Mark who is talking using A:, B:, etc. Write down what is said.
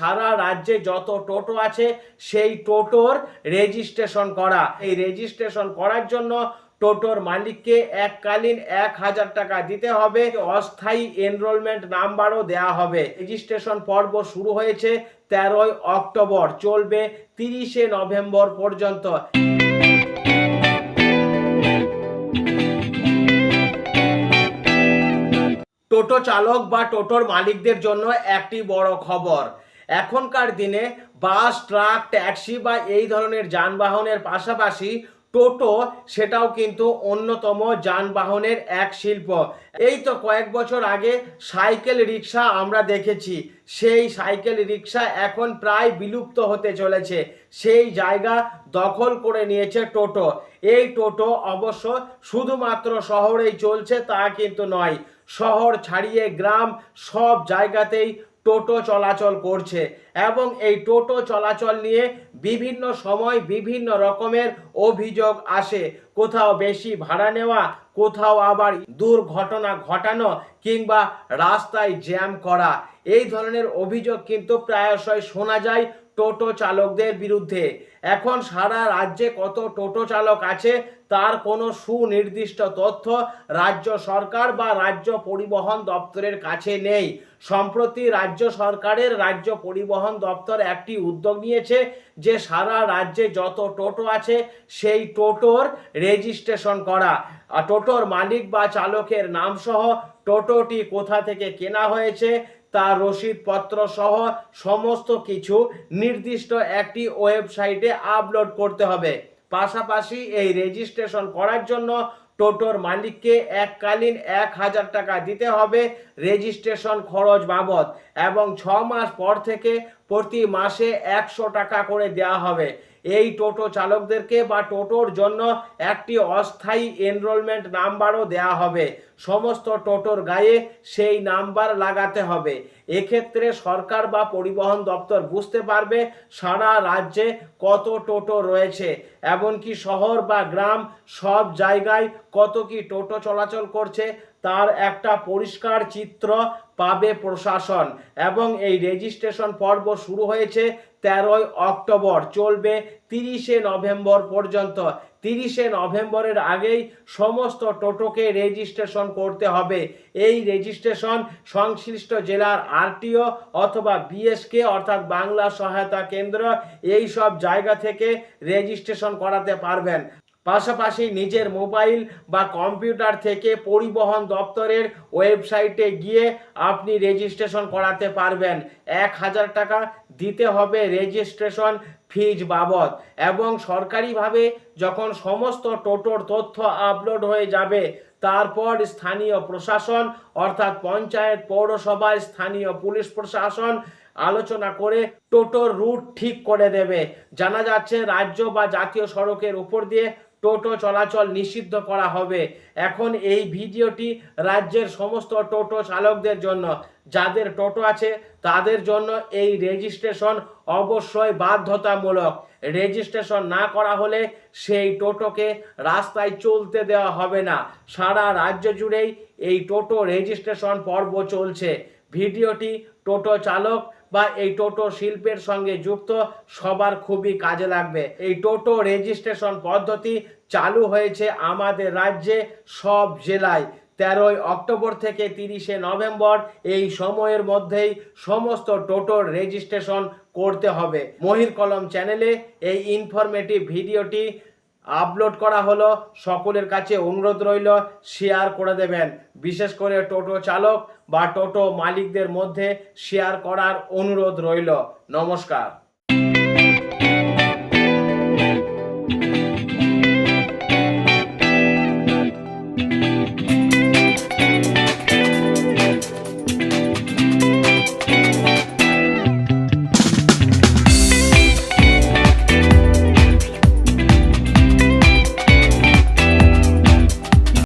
A: সারা রাজ্যে যত টোটো আছে, সেই টোটোর রেজিস্ট্রেশন করা। এই রেজিস্ট্রেশন করার জন্য টোটোর মালিককে এককালীন এক হাজার টাকা দিতে হবে। অস্থায়ী এনরোলমেন্ট নাম্বারও দেওয়া হবে। রেজিস্ট্রেশন পর্ব শুরু হয়েছে তেরোই অক্টোবর, চলবে তিরিশে নভেম্বর পর্যন্ত। টোটো চালক বা টোটোর মালিকদের জন্য একটি বড় খবর। এখনকার দিনে বাস, ট্রাক, ট্যাক্সি বা এই ধরনের যানবাহনের পাশাপাশি টোটো সেটাও কিন্তু অন্যতম যানবাহনের এক শিল্প। এই তো কয়েক বছর আগে সাইকেল রিক্সা আমরা দেখেছি। সেই সাইকেল রিক্সা এখন প্রায় বিলুপ্ত হতে চলেছে। সেই জায়গা দখল করে নিয়েছে টোটো। এই টোটো অবশ্য শুধুমাত্র শহরেই চলছে তা কিন্তু নয়। শহর ছাড়িয়ে গ্রাম সব জায়গাতেই টোটো চলাচল করছে এবং এই টোটো চলাচল নিয়ে বিভিন্ন সময় বিভিন্ন রকমের অভিযোগ আসে। কোথাও বেশি ভাড়া নেওয়া, কোথাও আবার দুর্ঘটনা ঘটানো কিংবা রাস্তায় জ্যাম করা। এই ধরনের অভিযোগ কিন্তু প্রায়শই শোনা যায় টোটো চালকদের বিরুদ্ধে। এখন সারা রাজ্যে কত টোটো চালক আছে, তার কোনো সুনির্দিষ্ট তথ্য রাজ্য সরকার বা রাজ্য পরিবহন দপ্তরের কাছে নেই। সম্প্রতি রাজ্য সরকারের রাজ্য পরিবহন দপ্তর একটি উদ্যোগ নিয়েছে যে সারা রাজ্যে যত টোটো আছে, সেই টোটোর রেজিস্ট্রেশন করা। টোটোর মালিক বা চালকের নাম সহ টোটোটি কোথা থেকে কেনা হয়েছে তার রসিদপত্র সহ সমস্ত কিছু নির্দিষ্ট একটি ওয়েবসাইটে আপলোড করতে হবে। পাশাপাশি এই রেজিস্ট্রেশন করার জন্য টোটোর মালিককে এককালীন এক হাজার টাকা দিতে হবে রেজিস্ট্রেশন খরচ বাবদ এবং ছ মাস পর থেকে প্রতি মাসে একশো টাকা করে দেওয়া হবে। এই টোটো চালকদেরকে বা টোটোর জন্য একটি অস্থায়ী এনরোলমেন্ট নাম্বারও দেওয়া হবে। সমস্ত টোটোর গায়ে সেই নাম্বার লাগাতে হবে। এক্ষেত্রে সরকার বা পরিবহন দপ্তর বুঝতে পারবে সারা রাজ্যে কত টোটো রয়েছে, এমনকি শহর বা গ্রাম সব জায়গায় কত কি টোটো চলাচল করছে, তার একটা পরিষ্কার চিত্র পাবে প্রশাসন এবং এই রেজিস্ট্রেশন পর্ব শুরু হয়েছে তেরোই অক্টোবর, চলবে তিরিশে নভেম্বর পর্যন্ত। তিরিশে নভেম্বরের আগেই সমস্ত টোটোকে রেজিস্ট্রেশন করতে হবে। এই রেজিস্ট্রেশন সংশ্লিষ্ট জেলার আরটিও অথবা বিএসকে, অর্থাৎ বাংলা সহায়তা কেন্দ্র এই সব জায়গা থেকে রেজিস্ট্রেশন করাতে পারবেন। পাশাপাশি নিজের মোবাইল বা কম্পিউটার থেকে পরিবহন দপ্তরের ওয়েবসাইটে গিয়ে আপনি রেজিস্ট্রেশন করাতে পারবেন। এক হাজার টাকা দিতে হবে রেজিস্ট্রেশন ফিজ বাবদ এবং সরকারিভাবে যখন সমস্ত টোটোর তথ্য আপলোড হয়ে যাবে, তারপর স্থানীয় প্রশাসন অর্থাৎ পঞ্চায়েত, পৌরসভায় স্থানীয় পুলিশ প্রশাসন আলোচনা করে টোটোর রুট ঠিক করে দেবে। জানা যাচ্ছে, রাজ্য বা জাতীয় সড়কের উপর দিয়ে টোটো চলাচল নিষিদ্ধ করা হবে। এখন এই ভিডিওটি রাজ্যের সমস্ত টোটো চালকদের জন্য। যাদের টোটো আছে, তাদের জন্য এই রেজিস্ট্রেশন অবশ্যই বাধ্যতামূলক। রেজিস্ট্রেশন না করা হলে সেই টোটোকে রাস্তায় চলতে দেওয়া হবে না। সারা রাজ্য জুড়েই এই টোটো রেজিস্ট্রেশন পর্ব চলছে। ভিডিওটি টোটো চালক বা এই টোটো শিল্পের সঙ্গে যুক্ত সবার খুবই কাজে লাগবে। এই টোটো রেজিস্ট্রেশন পদ্ধতি চালু হয়েছে আমাদের রাজ্যে সব জেলায়। তেরোই অক্টোবর থেকে তিরিশে নভেম্বর এই সময়ের মধ্যেই সমস্ত টোটোর রেজিস্ট্রেশন করতে হবে। মহির কলম চ্যানেলে এই ইনফরমেটিভ ভিডিওটি আপলোড করা হলো। সকলের কাছে অনুরোধ রইল শেয়ার করে দেবেন। বিশেষ করে টোটো চালক বা টোটো মালিকদের মধ্যে শেয়ার করার অনুরোধ রইল। নমস্কার।